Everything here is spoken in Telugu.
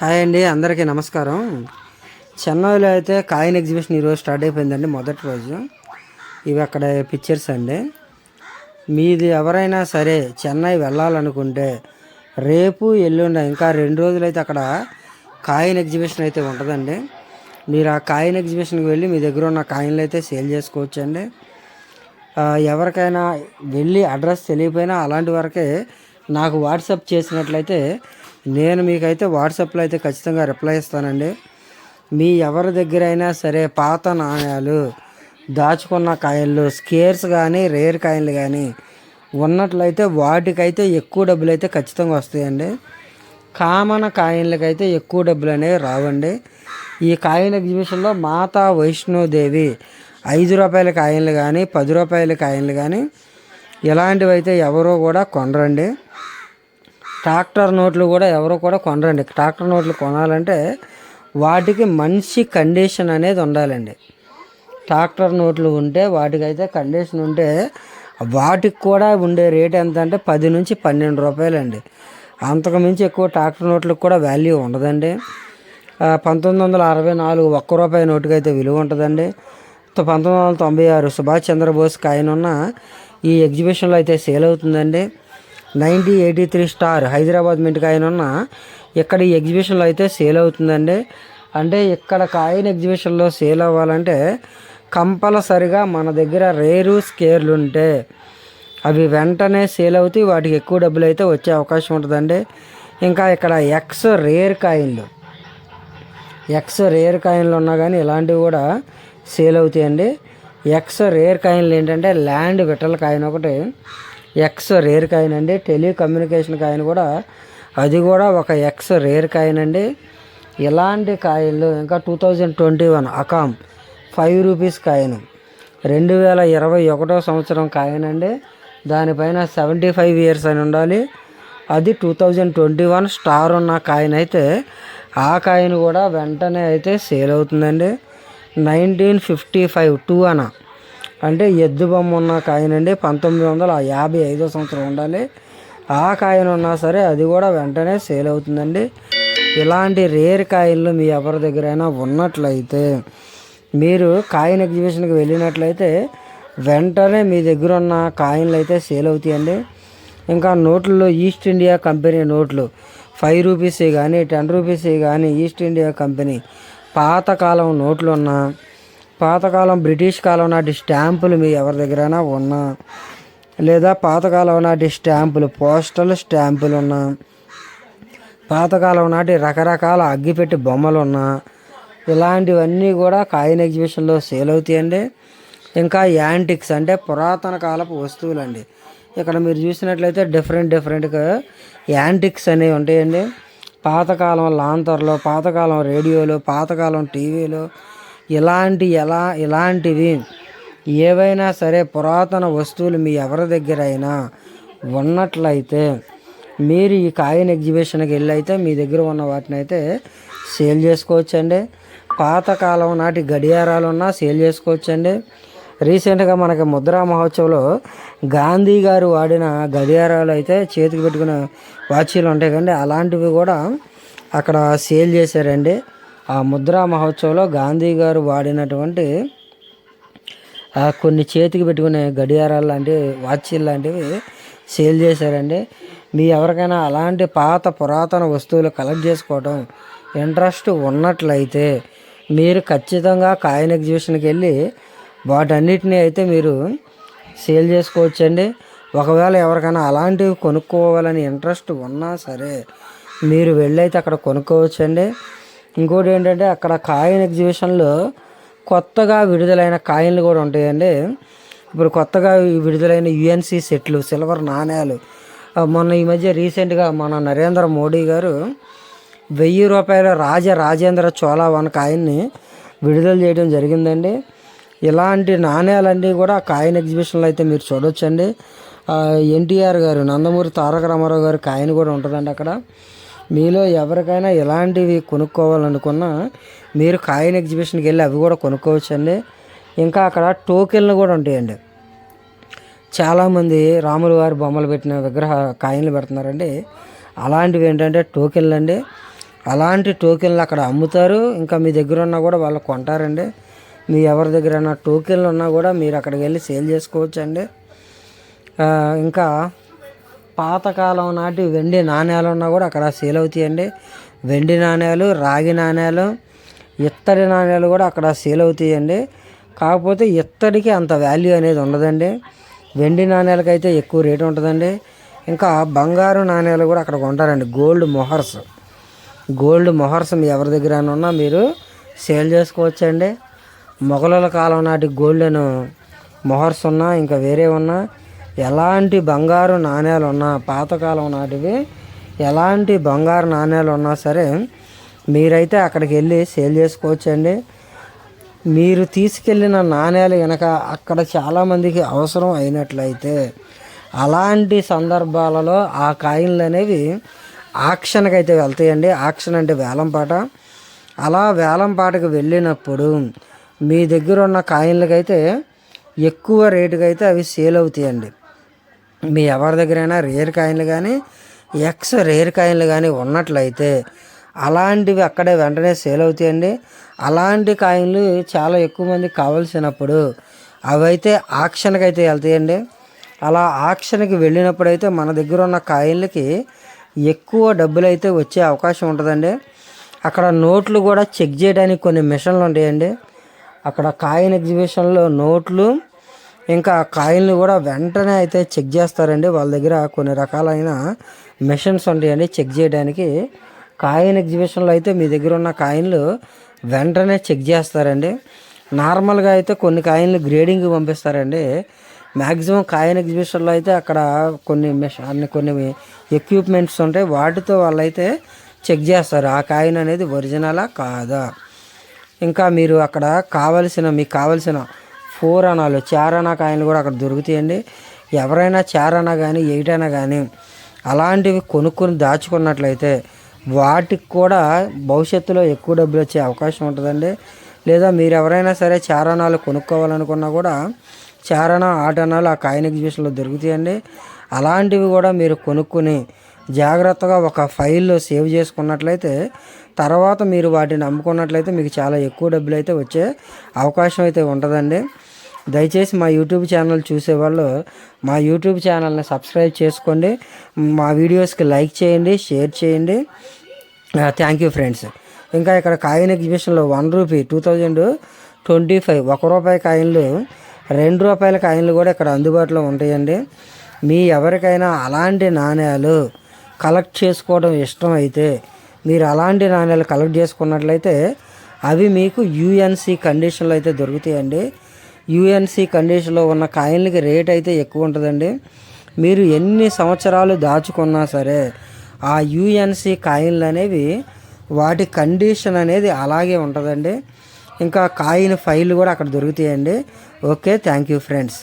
హాయ్ అండి అందరికీ నమస్కారం. చెన్నైలో అయితే కాయిన్ ఎగ్జిబిషన్ ఈరోజు స్టార్ట్ అయిపోయిందండి మొదటి రోజు. ఇవి అక్కడ పిక్చర్స్ అండి. మీది ఎవరైనా సరే చెన్నై వెళ్ళాలనుకుంటే రేపు ఎల్లుండి ఇంకా రెండు రోజులైతే అక్కడ కాయిన్ ఎగ్జిబిషన్ అయితే ఉంటుందండి. మీరు ఆ కాయిన్ ఎగ్జిబిషన్కి వెళ్ళి మీ దగ్గర ఉన్న కాయిన్లు అయితే సేల్ చేసుకోవచ్చండి. ఎవరికైనా వెళ్ళి అడ్రస్ తెలియపోయినా అలాంటి వరకే నాకు వాట్సాప్ చేసినట్లయితే నేను మీకైతే వాట్సాప్లో అయితే ఖచ్చితంగా రిప్లై ఇస్తానండి. మీ ఎవరి దగ్గర అయినా సరే పాత నాణ్యాలు దాచుకున్న కాయలు స్కేర్స్ కానీ రేర్ కాయలు కానీ ఉన్నట్లయితే వాటికైతే ఎక్కువ డబ్బులు అయితే ఖచ్చితంగా వస్తాయండి. కామన్ కాయిన్లకైతే ఎక్కువ డబ్బులు అనేవి రావండి. ఈ కాయిన్ ఎగ్జిబిషన్లో మాతా వైష్ణోదేవి ఐదు రూపాయల కాయిన్లు కానీ పది రూపాయల కాయిన్లు కానీ ఇలాంటివి అయితే ఎవరో కూడా కొనరండి. ట్రాక్టర్ నోట్లు కూడా ఎవరు కూడా కొనరండి. ట్రాక్టర్ నోట్లు కొనాలంటే వాటికి మంచి కండిషన్ అనేది ఉండాలండి. ట్రాక్టర్ నోట్లు ఉంటే వాటికైతే కండిషన్ ఉంటే వాటికి కూడా ఉండే రేట్ ఎంత అంటే పది నుంచి పన్నెండు రూపాయలండి. అంతకు మించి ఎక్కువ ట్రాక్టర్ నోట్లకు కూడా వాల్యూ ఉండదండి. పంతొమ్మిది వందల అరవై నాలుగు ఒక్క రూపాయి నోటుకి అయితే విలువ ఉంటుందండి. పంతొమ్మిది వందల తొంభై ఆరు సుభాష్ చంద్రబోస్ కాయిన్ ఉన్న ఈ ఎగ్జిబిషన్లో అయితే సేల్ అవుతుందండి. Ninety eighty three star Hyderabad mint coin ఉన్న ఇక్కడ ఈ ఎగ్జిబిషన్లో అయితే సేల్ అవుతుందండి. అంటే ఇక్కడ కాయిన్ ఎగ్జిబిషన్లో సేల్ అవ్వాలంటే కంపల్సరిగా మన దగ్గర రేరు స్కేర్లు ఉంటే అవి వెంటనే సేల్ అవుతాయి వాటికి ఎక్కువ డబ్బులు అయితే వచ్చే అవకాశం ఉంటుందండి. ఇంకా ఇక్కడ ఎక్స్ రేర్ కాయిన్లు ఎక్స్ రేర్ కాయిన్లు ఉన్నా కానీ ఇలాంటివి కూడా సేల్ అవుతాయండి. ఎక్స్ రేర్ కాయిన్లు ఏంటంటే ల్యాండ్ విటల్ కాయిన్ ఒకటి. ఎక్స్ రేర్ కాయిన్ అండి. టెలికమ్యూనికేషన్ కాయిన్ కూడా అది కూడా ఒక ఎక్స్ రేర్ కాయిన్ అండి. ఇలాంటి కాయిన్లు ఇంకా టూ థౌజండ్ ట్వంటీ వన్ అకామ్ ఫైవ్ రూపీస్ కాయిన్. రెండు వేల ఇరవై ఒకటో సంవత్సరం కాయిన్ అండి. దానిపైన సెవెంటీ ఫైవ్ ఇయర్స్ అని ఉండాలి. అది two thousand twenty one star ఉన్న కాయిన్ అయితే ఆ కాయిన్ కూడా వెంటనే అయితే సేల్ అవుతుందండి. నైన్టీన్ ఫిఫ్టీ ఫైవ్ టూ అన. అంటే ఎద్దు బొమ్మ ఉన్న కాయిన్ అండి పంతొమ్మిది వందల యాభై ఐదో సంవత్సరం ఉండాలి. ఆ కాయిన్ ఉన్నా సరే అది కూడా వెంటనే సేల్ అవుతుందండి. ఇలాంటి రేర్ కాయిన్లు మీ ఎవరి దగ్గరైనా ఉన్నట్లయితే మీరు కాయిన్ ఎగ్జిబిషన్కి వెళ్ళినట్లయితే వెంటనే మీ దగ్గర ఉన్న కాయిన్లు అయితే సేల్ అవుతాయండి. ఇంకా నోట్లలో ఈస్ట్ ఇండియా కంపెనీ నోట్లు ఫైవ్ రూపీస్ కానీ టెన్ రూపీస్ కానీ ఈస్ట్ ఇండియా కంపెనీ పాతకాలం నోట్లు ఉన్న పాతకాలం బ్రిటిష్ కాలం నాటి స్టాంపులు మీ ఎవరి దగ్గరైనా ఉన్నా లేదా పాతకాలం నాటి స్టాంపులు పోస్టల్ స్టాంపులు ఉన్నా పాతకాలం నాటి రకరకాల అగ్గిపెట్టి బొమ్మలు ఉన్నా ఇలాంటివన్నీ కూడా కాయిన్ ఎగ్జిబిషన్లో సేల్ అవుతాయండి. ఇంకా యాంటిక్స్ అంటే పురాతన కాలపు వస్తువులండి. ఇక్కడ మీరు చూసినట్లయితే డిఫరెంట్ డిఫరెంట్గా యాంటిక్స్ అనేవి ఉంటాయండి. పాతకాలం లాంతర్లు పాతకాలం రేడియోలు పాతకాలం టీవీలు ఇలాంటి ఎలా ఇలాంటివి ఏవైనా సరే పురాతన వస్తువులు మీ ఎవరి దగ్గర అయినా ఉన్నట్లయితే మీరు ఈ కాయిన్ ఎగ్జిబిషన్కి వెళ్ళి అయితే మీ దగ్గర ఉన్న వాటిని అయితే సేల్ చేసుకోవచ్చండి. పాతకాలం నాటి గడియారాలు ఉన్నా సేల్ చేసుకోవచ్చండి. రీసెంట్గా మనకి ముద్రా మహోత్సవంలో గాంధీ గారు వాడిన గడియారాలు అయితే చేతికి పెట్టుకునే వాచీలు ఉంటాయి కండి అలాంటివి కూడా అక్కడ సేల్ చేశారండి. ఆ ముద్రా మహోత్సవంలో గాంధీ గారు వాడినటువంటి కొన్ని చేతికి పెట్టుకునే గడియారాలు లాంటివి వాచీలు లాంటివి సేల్ చేశారండి. మీ ఎవరికైనా అలాంటి పాత పురాతన వస్తువులు కలెక్ట్ చేసుకోవడం ఇంట్రెస్ట్ ఉన్నట్లయితే మీరు ఖచ్చితంగా కాయిన్ ఎగ్జిబిషన్కి వెళ్ళి వాటన్నిటిని అయితే మీరు సేల్ చేసుకోవచ్చండి. ఒకవేళ ఎవరికైనా అలాంటివి కొనుక్కోవాలని ఇంట్రెస్ట్ ఉన్నా సరే మీరు వెళ్ళైతే అక్కడ కొనుక్కోవచ్చండి. ఇంకోటి ఏంటంటే అక్కడ కాయిన్ ఎగ్జిబిషన్లో కొత్తగా విడుదలైన కాయిన్లు కూడా ఉంటాయండి. ఇప్పుడు కొత్తగా విడుదలైన యుఎన్సి సెట్లు సిల్వర్ నాణ్యాలు మొన్న ఈ మధ్య రీసెంట్గా మన నరేంద్ర మోడీ గారు వెయ్యి రూపాయల రాజ రాజేంద్ర చోళ వన్ కాయిన్ని విడుదల చేయడం జరిగిందండి. ఇలాంటి నాణ్యాలన్నీ కూడా కాయిన్ ఎగ్జిబిషన్లో అయితే మీరు చూడొచ్చండి. ఎన్టీఆర్ గారు నందమూరి తారక రామారావు గారి కాయిన్ కూడా ఉంటుందండి అక్కడ. మీలో ఎవరికైనా ఎలాంటివి కొనుక్కోవాలనుకున్నా మీరు కాయిన్ ఎగ్జిబిషన్కి వెళ్ళి అవి కూడా కొనుక్కోవచ్చండి. ఇంకా అక్కడ టోకెన్లు కూడా ఉంటాయండి. చాలామంది రాముల వారి బొమ్మలు పెట్టిన విగ్రహ కాయిన్లు పెడుతున్నారండి. అలాంటివి ఏంటంటే టోకెన్లు అండి అలాంటి టోకెన్లు అక్కడ అమ్ముతారు. ఇంకా మీ దగ్గర ఉన్నా కూడా వాళ్ళు కొంటారండి. మీ ఎవరి దగ్గర టోకెన్లు ఉన్నా కూడా మీరు అక్కడికి వెళ్ళి సేల్ చేసుకోవచ్చు అండి ఇంకా పాతకాలం నాటి వెండి నాణ్యాలు ఉన్నా కూడా అక్కడ సేల్ అవుతాయండి. వెండి నాణ్యాలు రాగి నాణ్యాలు ఇత్తడి నాణ్యాలు కూడా అక్కడ సేల్ అవుతాయండి. కాకపోతే ఇత్తడికి అంత వాల్యూ అనేది ఉండదండి. వెండి నాణ్యాలకైతే ఎక్కువ రేటు ఉంటుందండి. ఇంకా బంగారు నాణ్యాలు కూడా అక్కడ కొంటారండి. గోల్డ్ మొహర్స్. గోల్డ్ మొహర్స్ మీ ఎవరి దగ్గర ఉన్నా మీరు సేల్ చేసుకోవచ్చండి. మొఘలుల కాలం నాటి గోల్డెన్ మొహర్స్ ఉన్నా ఇంకా వేరే ఉన్నా ఎలాంటి బంగారు నాణ్యాలు ఉన్నా పాతకాలం నాటివి ఎలాంటి బంగారు నాణ్యాలు ఉన్నా సరే మీరైతే అక్కడికి వెళ్ళి సేల్ చేసుకోవచ్చండి. మీరు తీసుకెళ్ళిన నాణ్యాలు వెనక అక్కడ చాలామందికి అవసరం అయినట్లయితే అలాంటి సందర్భాలలో ఆ కాయిన్లు అనేవి ఆక్షన్కి అయితే వెళ్తాయండి. ఆక్షన్ అంటే వేలంపాట. అలా వేలంపాటకు వెళ్ళినప్పుడు మీ దగ్గర ఉన్న కాయిన్లకైతే ఎక్కువ రేటుకి అయితే అవి సేల్ అవుతాయండి. మీ ఎవరి దగ్గరైనా రేర్ కాయిన్లు కానీ ఎక్స్ రేర్ కాయిన్లు కానీ ఉన్నట్లయితే అలాంటివి అక్కడే వెంటనే సేల్ అవుతాయండి. అలాంటి కాయిన్లు చాలా ఎక్కువ మందికి కావాల్సినప్పుడు అవైతే ఆక్షన్కి అయితే వెళ్తాయండి. అలా ఆక్షన్కి వెళ్ళినప్పుడు అయితే మన దగ్గర ఉన్న కాయిన్లకి ఎక్కువ డబ్బులు అయితే వచ్చే అవకాశం ఉంటుందండి. అక్కడ నోట్లు కూడా చెక్ చేయడానికి కొన్ని మిషన్లు ఉంటాయండి. అక్కడ కాయిన్ ఎగ్జిబిషన్లో నోట్లు ఇంకా కాయిన్లు కూడా వెంటనే అయితే చెక్ చేస్తారండి. వాళ్ళ దగ్గర కొన్ని రకాలైన మిషన్స్ ఉంటాయండి చెక్ చేయడానికి. కాయిన్ ఎగ్జిబిషన్లో అయితే మీ దగ్గర ఉన్న కాయిన్లు వెంటనే చెక్ చేస్తారండి. నార్మల్గా అయితే కొన్ని కాయిన్లు గ్రేడింగ్ పంపిస్తారండి. మ్యాక్సిమం కాయిన్ ఎగ్జిబిషన్లో అయితే అక్కడ కొన్ని మెషిన్ కొన్ని ఎక్విప్మెంట్స్ ఉంటాయి. వాటితో వాళ్ళైతే చెక్ చేస్తారు. ఆ కాయిన్ అనేది ఒరిజినలా కాదా? ఇంకా మీరు అక్కడ కావలసిన మీకు కావలసిన ఫోర్ అనాలు చారణ కాయలు కూడా అక్కడ దొరుకుతాయండి. ఎవరైనా చారణ కానీ ఎయిట్ కానీ అలాంటివి కొనుక్కొని దాచుకున్నట్లయితే వాటికి కూడా భవిష్యత్తులో ఎక్కువ డబ్బులు వచ్చే అవకాశం ఉంటుందండి. లేదా మీరు ఎవరైనా సరే చారణాలు కొనుక్కోవాలనుకున్నా కూడా చారణ ఆటనాలు ఆ కాయిన్ ఎగ్జిబిషన్లో దొరుకుతాయండి. అలాంటివి కూడా మీరు కొనుక్కొని జాగ్రత్తగా ఒక ఫైల్లో సేవ్ చేసుకున్నట్లయితే తర్వాత మీరు వాటిని అమ్ముకున్నట్లయితే మీకు చాలా ఎక్కువ డబ్బులు అయితే వచ్చే అవకాశం అయితే ఉంటుందండి. దయచేసి మా యూట్యూబ్ ఛానల్ చూసేవాళ్ళు మా యూట్యూబ్ ఛానల్ని సబ్స్క్రైబ్ చేసుకోండి మా వీడియోస్కి లైక్ చేయండి షేర్ చేయండి. Thank you friends. ఇంకా ఇక్కడ కాయిన్ ఎగ్జిబిషన్లో one rupee two thousand twenty five ఒక రూపాయి కాయిన్లు రెండు రూపాయల కాయిన్లు కూడా ఇక్కడ అందుబాటులో ఉంటాయండి. మీ ఎవరికైనా అలాంటి నాణ్యాలు కలెక్ట్ చేసుకోవడం ఇష్టం అయితే మీరు అలాంటి నాణ్యాలు కలెక్ట్ చేసుకున్నట్లయితే అవి మీకు యూఎన్సి కండిషన్లో అయితే దొరుకుతాయండి. యూఎన్సి కండిషన్లో ఉన్న కాయిన్లకి రేట్ అయితే ఎక్కువ ఉంటుందండి. మీరు ఎన్ని సంవత్సరాలు దాచుకున్నా సరే ఆ యూఎన్సి కాయిన్లు అనేవి వాటి కండిషన్ అనేది అలాగే ఉంటుందండి. ఇంకా కాయిన్ ఫైల్ కూడా అక్కడ దొరుకుతాయండి. Okay thank you friends.